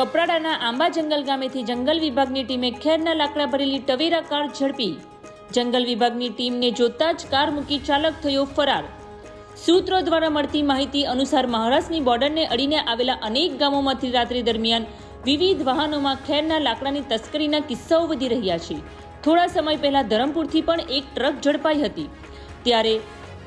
કપરાડાના આંબા જંગલ ગામેથી જંગલ વિભાગની ટીમે ખેરના લાકડા ભરેલી ટવેરા કાર ઝડપી. જંગલ વિભાગની ટીમને જોતા જ કાર મૂકી ચાલક થયો ફરાર. સૂત્રો દ્વારા મળતી માહિતી અનુસાર મહારાષ્ટ્રની બોર્ડરને અડીને આવેલા અનેક ગામોમાંથી રાત્રિ દરમિયાન વિવિધ વાહનોમાં ખેરના લાકડાની તસ્કરીના કિસ્સાઓ વધી રહ્યા છે. થોડા સમય પહેલા ધરમપુરથી પણ એક ટ્રક ઝડપાઈ હતી. ત્યારે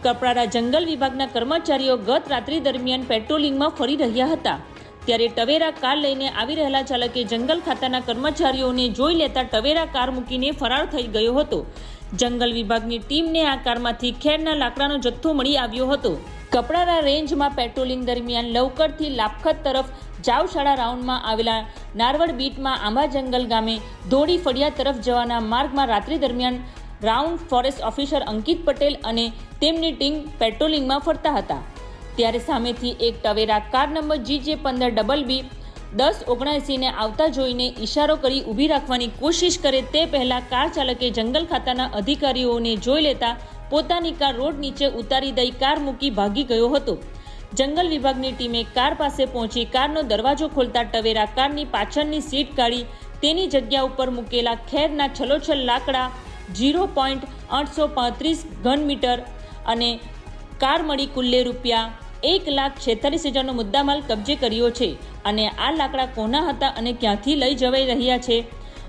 કપરાડા જંગલ વિભાગના કર્મચારીઓ ગત રાત્રિ દરમિયાન પેટ્રોલિંગમાં ફરી રહ્યા હતા. ત્યારે ટવેરા કાર લઈને આવી રહેલા ચાલકે જંગલ ખાતાના કર્મચારીઓને જોઈ લેતા ટવેરા કાર મૂકીને ફરાર થઈ ગયો હતો. જંગલ વિભાગની ટીમને આ કારમાંથી ખેરના લાકડાનો જથ્થો મળી આવ્યો હતો. કપડાના રેન્જમાં પેટ્રોલિંગ દરમિયાન લવકરથી લાપખત તરફ જાવશાળા રાઉન્ડમાં આવેલા નારવડ બીટમાં આંબા જંગલ ગામે ધોળી ફળિયા તરફ જવાના માર્ગમાં રાત્રિ દરમિયાન round forest officer Ankit Patel અને તેમની ટીમ પેટ્રોલિંગમાં ફરતા હતા. ત્યારે સામેથી એક ટવેરા કાર નંબર જીજે પંદર ડબલ બી દસ ઓગણએંસીને આવતા જોઈને ઇશારો કરી ઊભી રાખવાની કોશિશ કરે તે પહેલાં કાર ચાલકે જંગલ ખાતાના અધિકારીઓને જોઈ લેતા પોતાની કાર રોડ નીચે ઉતારી દઈ કાર મૂકી ભાગી ગયો હતો. જંગલ વિભાગની ટીમે કાર પાસે પહોંચી કારનો દરવાજો ખોલતા ટવેરા કારની પાછળની સીટ કાઢી તેની જગ્યા ઉપર મૂકેલા ખેરના છલોછલ લાકડા ઝીરો પોઈન્ટ આઠસો પાંત્રીસ ઘન મીટર અને કાર મળી કુલ્લે રૂપિયા એક લાખ છેતાલીસ હજારનો મુદ્દામાલ કબજે કર્યો છે અને આ લાકડા કોના હતા અને ક્યાંથી લઈ જવાઈ રહ્યા છે?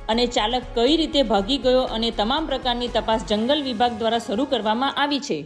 અને ચાલક કઈ રીતે ભાગી ગયો અને તમામ પ્રકારની તપાસ જંગલ વિભાગ દ્વારા શરૂ કરવામાં આવી છે?